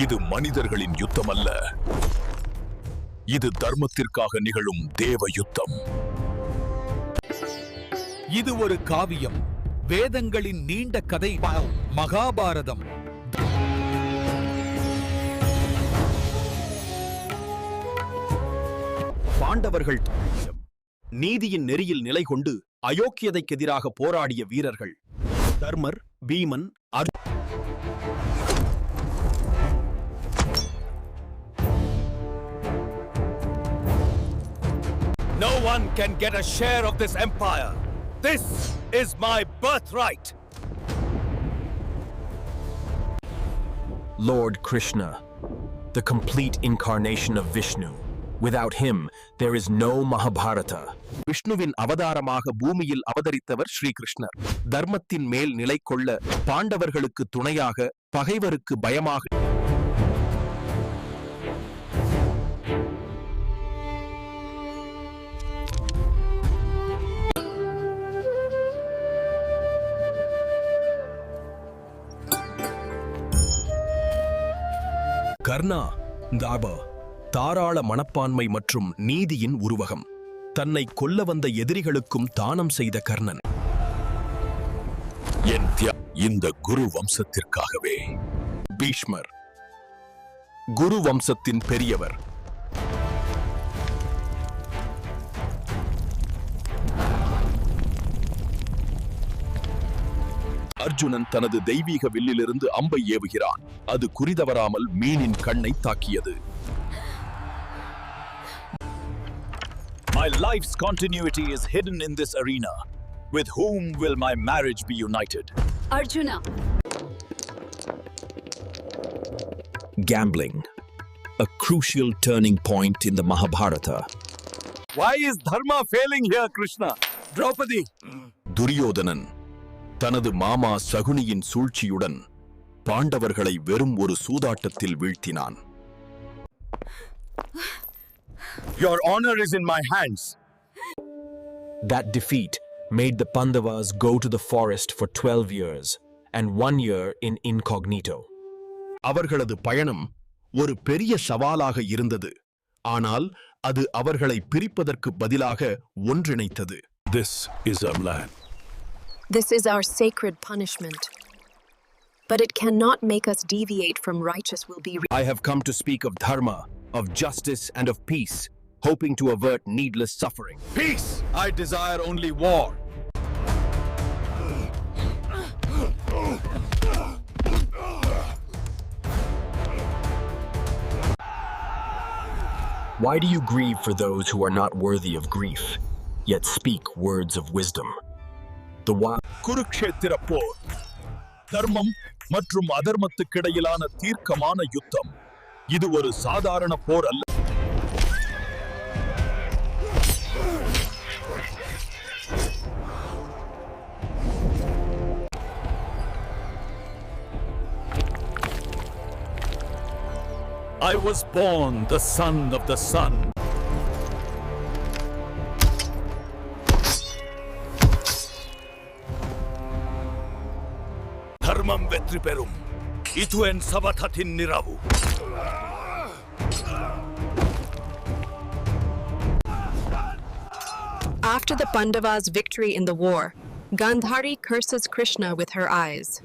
இது மனிதர்களின் யுத்தம் அல்ல இது தர்மத்திற்காக நிகழும் தேவ யுத்தம். இது ஒரு காவியம். வேதங்களின் நீண்ட கதை. மகாபாரதம். பாண்டவர்கள் நீதியின் நெறியில் நிலை கொண்டு அயோக்கியதைக்கு எதிராக போராடிய வீரர்கள். Dharmar Bheeman Arjun No one can get a share of this empire. This is my birthright. Lord Krishna, the complete incarnation of Vishnu. Without him, there is no Mahabharata. விஷ்ணுவின் அவதாரமாக பூமியில் அவதரித்தவர் ஸ்ரீகிருஷ்ணர் தர்மத்தின் மேல் நிலை கொள்ள பாண்டவர்களுக்கு துணையாக பகைவருக்கு பயமாக கர்ணா தாபா தாராள மனப்பான்மை மற்றும் நீதியின் உருவகம். தன்னை கொல்ல வந்த எதிரிகளுக்கும் தானம் செய்த கர்ணன். என் தியா இந்த குரு வம்சத்திற்காகவே. பீஷ்மர். குரு வம்சத்தின் பெரியவர். அர்ஜுனன் தனது தெய்வீக வில்லிலிருந்து அம்பை ஏவுகிறான் அது குறிதவராமல் மீனின் கண்ணை தாக்கியது My life's continuity is hidden in this arena. With whom will my marriage be united? Arjuna, Gambling. A crucial turning point in the Mahabharata. Why is dharma failing here, Krishna? Draupadi! Duryodhanan தனது மாமா சகுனியின் சூழ்ச்சியுடன் பாண்டவர்களை வெறும் ஒரு சூதாட்டத்தில் வீழ்த்தினான் Your honor is in my hands. That defeat made the Pandavas go to the forest for 12 years and one year in incognito. அவர்களது பயணம் ஒரு பெரிய சவாலாக இருந்தது ஆனால் அது அவர்களை பிரிப்பதற்கு பதிலாக ஒன்றிணைத்தது This is our land. This is our sacred punishment. But it cannot make us deviate from righteous will be. I have come to speak of dharma, of justice and of peace, hoping to avert needless suffering. Peace! I desire only war. Why do you grieve for those who are not worthy of grief, yet speak words of wisdom? Kurukshetra போர் தர்மம் மற்றும் அதர்மத்துக்கிடையிலான தீர்க்கமான யுத்தம். இது ஒரு சாதாரண போர் அல்ல. I was born the son of the sun. Sabatatin. After the Pandavas' victory in the war, Gandhari curses Krishna with her eyes.